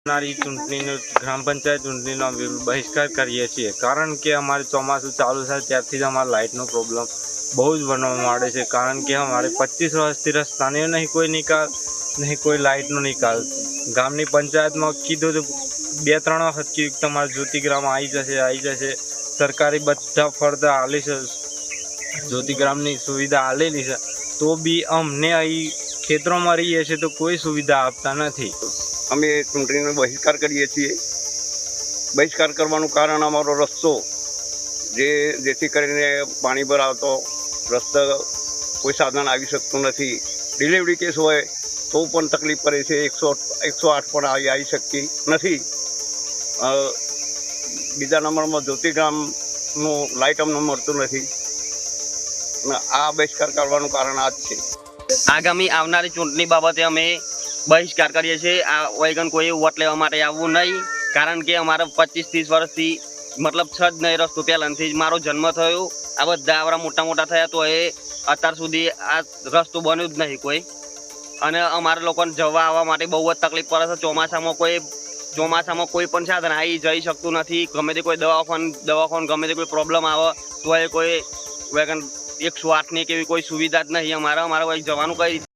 આવનારી ચૂંટણીનો ગ્રામ પંચાયત ચૂંટણીનો બહિષ્કાર કરીએ છીએ. કારણ કે અમારે ચોમાસું ચાલુ થાય ત્યારથી જ અમારે લાઇટનો પ્રોબ્લેમ બહુ જ બનવા માંડે છે. કારણ કે અમારે પચીસ વર્ષથી રસ્તાની નહીં કોઈ નિકાલ, નહીં કોઈ લાઇટનો નિકાલ. ગામની પંચાયતમાં કીધું તો બે ત્રણ વખત કીધું તમારે જ્યોતિગ્રામ આવી જશે આવી જશે. સરકારી બધા ફરતા આલી છે. જ્યોતિગ્રામની સુવિધા આલેલી છે. તો બી અમને અહીં ખેતરોમાં રહીએ છીએ તો કોઈ સુવિધા આપતા નથી. અમે ચૂંટણીનો બહિષ્કાર કરીએ છીએ. બહિષ્કાર કરવાનું કારણ અમારો રસ્તો જે જેથી કરીને પાણી ભરાવતો રસ્તો કોઈ સાધન આવી શકતું નથી. ડિલિવરી કેસ હોય તો પણ તકલીફ પડે છે. એકસો એકસો આઠ પણ આવી આવી શકતી નથી. બીજા નંબરમાં જ્યોતિગ્રામનું લાઇટ અમને મળતું નથી. આ બહિષ્કાર કરવાનું કારણ આ જ છે. આગામી આવનારી ચૂંટણી બાબતે અમે બહિષ્કાર કરીએ છીએ. આ વેગન કોઈ વોટ લેવા માટે આવવું નહીં, કારણ કે અમારે પચીસ ત્રીસ વર્ષથી મતલબ છ જ નહીં રસ્તો પહેલાંથી જ મારો જન્મ થયો. આ બધા આવડા મોટા મોટા થયા તો એ અત્યાર સુધી આ રસ્તો બન્યો જ નહીં કોઈ. અને અમારા લોકોને જવા આવવા માટે બહુ જ તકલીફ પડે છે. ચોમાસામાં કોઈ ચોમાસામાં કોઈ પણ સાધન આવી જઈ શકતું નથી. ગમે તે કોઈ દવાખાન દવાખાન ગમે તે કોઈ પ્રોબ્લેમ આવે, તો એ કોઈ વેગન એકસો આઠની કે એવી કોઈ સુવિધા જ નહીં અમારે. અમારે કોઈ જવાનું કઈ